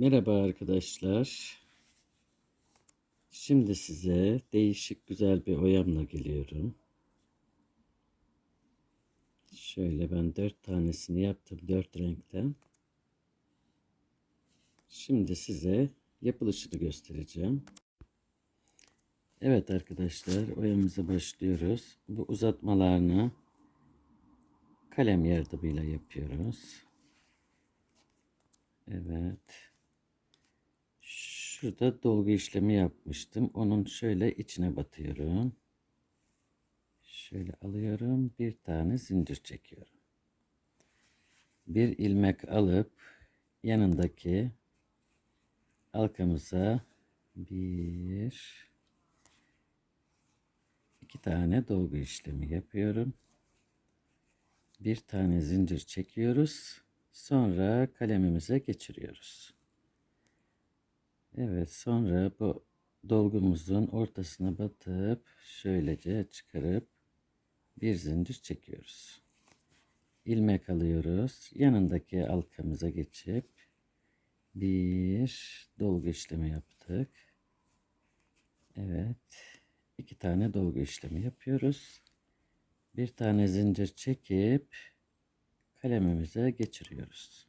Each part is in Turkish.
Merhaba arkadaşlar. Şimdi size değişik güzel bir oyamla geliyorum. Şöyle ben dört tanesini yaptım dört renkten. Şimdi size yapılışını göstereceğim. Evet arkadaşlar oyamıza başlıyoruz. Bu uzatmalarını kalem yardımıyla yapıyoruz. Evet. Şurada dolgu işlemi yapmıştım. Onun şöyle içine batıyorum. Şöyle alıyorum. Bir tane zincir çekiyorum. Bir ilmek alıp yanındaki halkamıza bir iki tane dolgu işlemi yapıyorum. Bir tane zincir çekiyoruz. Sonra kalemimize geçiriyoruz. Evet sonra bu dolgumuzun ortasına batıp şöylece çıkarıp bir zincir çekiyoruz. İlmek alıyoruz. Yanındaki halkamıza geçip bir dolgu işlemi yaptık. Evet. iki tane dolgu işlemi yapıyoruz. Bir tane zincir çekip kalemimize geçiriyoruz.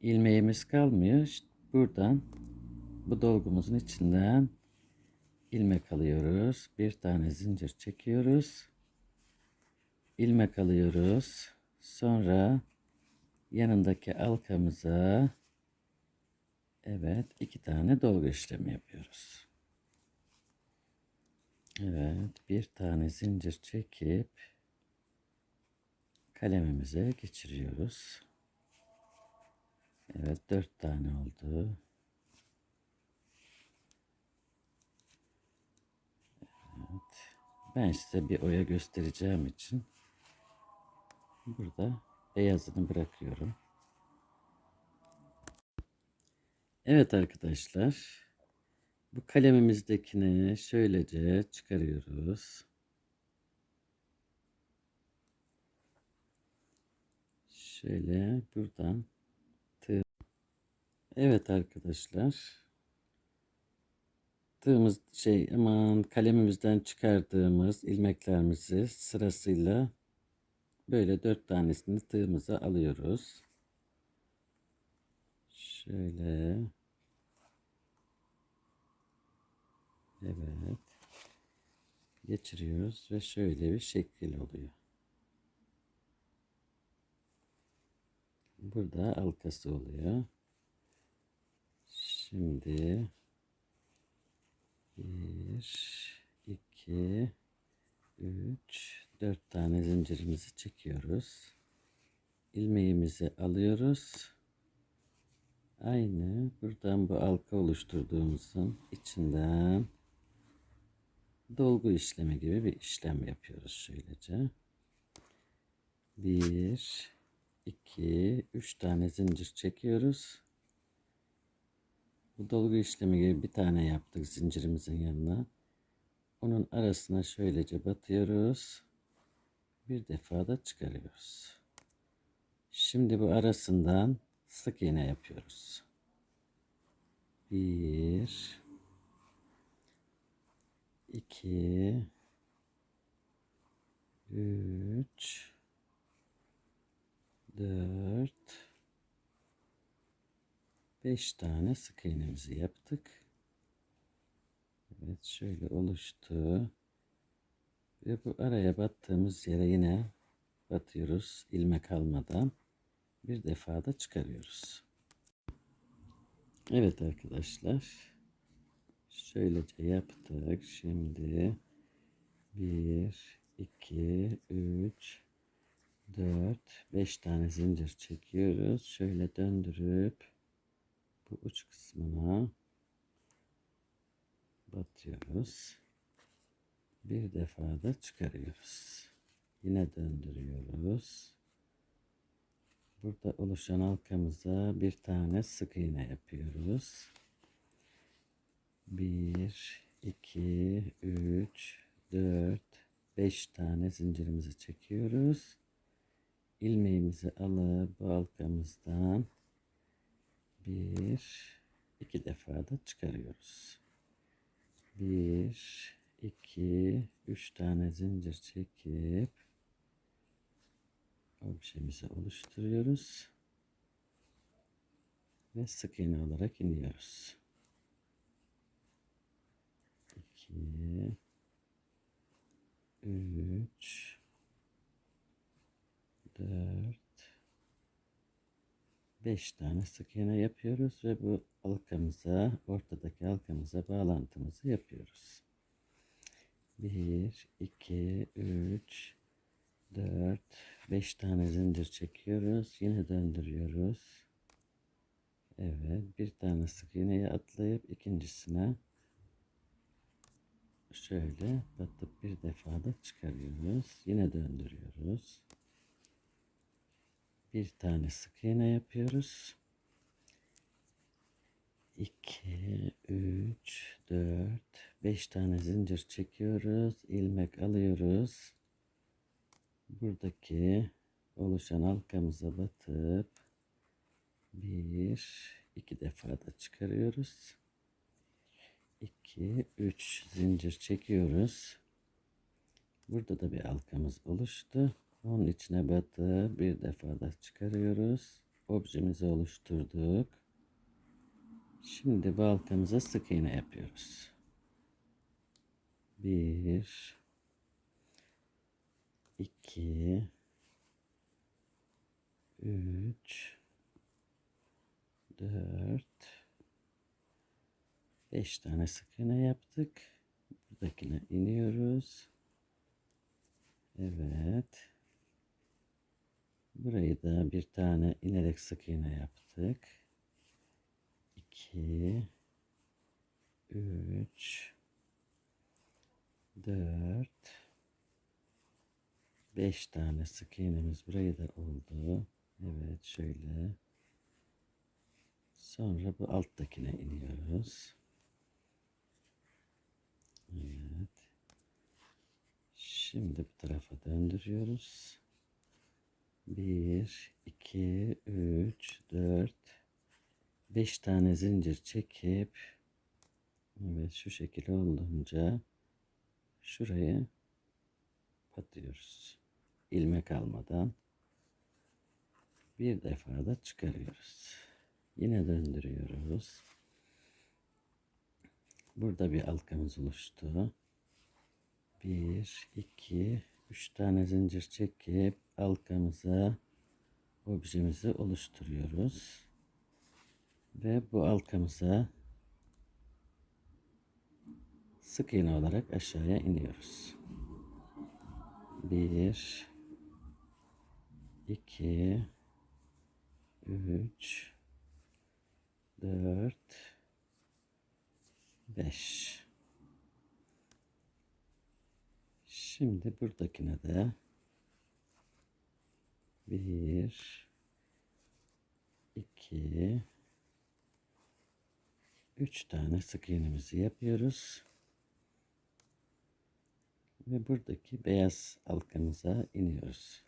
İlmeğimiz kalmıyor. Buradan bu dolgumuzun içinden ilmek alıyoruz. Bir tane zincir çekiyoruz. ilmek alıyoruz. Sonra yanındaki halkamıza evet iki tane dolgu işlemi yapıyoruz. Evet bir tane zincir çekip kalemimize geçiriyoruz. Evet dört tane oldu. Evet. Ben size bir oya göstereceğim için burada beyazını bırakıyorum. Evet arkadaşlar. Bu kalemimizdekini şöylece çıkarıyoruz. Şöyle buradan. Evet arkadaşlar. Tığımız şey aman kalemimizden çıkardığımız ilmeklerimizi sırasıyla böyle dört tanesini tığımıza alıyoruz. Şöyle. Evet. Geçiriyoruz ve şöyle bir şekil oluyor. Burada halkası oluyor. Şimdi bir, iki, üç, dört tane zincirimizi çekiyoruz. İlmeğimizi alıyoruz. Aynı buradan bu halka oluşturduğumuzun içinden dolgu işlemi gibi bir işlem yapıyoruz şöylece. Bir, 2, 3 tane zincir çekiyoruz. Bu dolgu işlemi gibi bir tane yaptık zincirimizin yanına. Onun arasına şöylece batıyoruz. Bir defa da çıkarıyoruz. Şimdi bu arasından sık iğne yapıyoruz. 1 2 3 4 5 tane sık iğnemizi yaptık. Evet şöyle oluştu. Ve bu araya battığımız yere yine batıyoruz ilmek almadan. Bir defa da çıkarıyoruz. Evet arkadaşlar. Şöylece yaptık. Şimdi 1 2 3 4 5 tane zincir çekiyoruz. Şöyle döndürüp bu uç kısmına batıyoruz. Bir defa da çıkarıyoruz. Yine döndürüyoruz. Burada oluşan halkamıza bir tane sık iğne yapıyoruz. 1 2 3 4 5 tane zincirimizi çekiyoruz ilmeğimizi alıp bu halkamızdan Bir, iki defa da çıkarıyoruz. Bir, iki, üç tane zincir çekip objemizi oluşturuyoruz ve sık iğne olarak iniyoruz. 2 3 4 5 tane sık iğne yapıyoruz ve bu halkamıza ortadaki halkamıza bağlantımızı yapıyoruz. 1 2 3 4 5 tane zincir çekiyoruz. Yine döndürüyoruz. Evet, bir tane sık iğneye atlayıp ikincisine şöyle batıp bir defa da çıkarıyoruz. Yine döndürüyoruz. Bir tane sık iğne yapıyoruz. 2 3 4 5 tane zincir çekiyoruz. ilmek alıyoruz. Buradaki oluşan halkamıza batıp bir, iki defa da çıkarıyoruz. 2, 3 zincir çekiyoruz. Burada da bir halkamız oluştu. Onun içine batı bir defa da çıkarıyoruz. Objemizi oluşturduk. Şimdi bu halkamıza sık iğne yapıyoruz. 1 2 3 4 5 tane sık iğne yaptık. Buradakine iniyoruz. Evet. Burayı da bir tane inerek sık iğne yaptık. 2 3 4 5 tane sık iğnemiz burayı da oldu. Evet şöyle Sonra bu alttakine iniyoruz. Evet. Şimdi bu tarafa döndürüyoruz. 1, 2, 3, 4, 5 tane zincir çekip evet şu şekilde olunca şurayı batıyoruz. ilmek almadan bir defa da çıkarıyoruz. Yine döndürüyoruz. Burada bir halkamız oluştu. Bir, iki, üç tane zincir çekip halkamıza objemizi oluşturuyoruz. Ve bu halkamıza sık iğne olarak aşağıya iniyoruz. Bir, iki, üç, 4 5 Şimdi buradakine de 1 2 3 tane sık iğnemizi yapıyoruz. Ve buradaki beyaz halkamıza iniyoruz.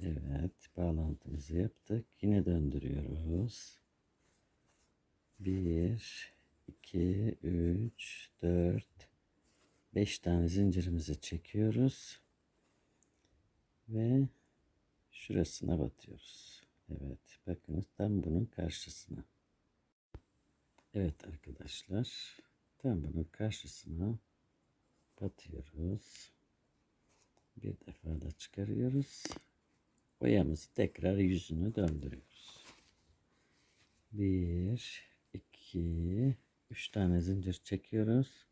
Evet, bağlantımızı yaptık. Yine döndürüyoruz. 1 2 3 4 5 tane zincirimizi çekiyoruz ve şurasına batıyoruz. Evet bakınız tam bunun karşısına. Evet arkadaşlar tam bunun karşısına batıyoruz. Bir defa da çıkarıyoruz. Boyamızı tekrar yüzünü döndürüyoruz. Bir 2 3 tane zincir çekiyoruz.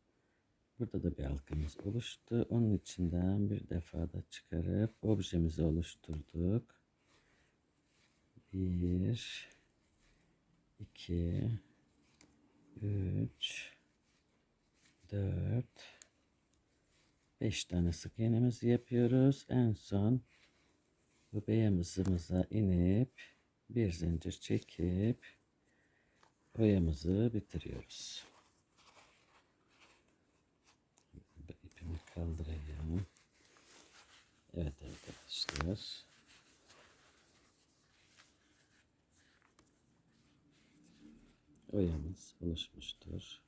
Burada da bir halkamız oluştu. Onun içinden bir defa da çıkarıp objemizi oluşturduk. 1 2 3 4 5 tane sık iğnemizi yapıyoruz. En son bu beyazımıza inip bir zincir çekip boyamızı bitiriyoruz. Kaldırayım. Evet arkadaşlar. oyamız oluşmuştur.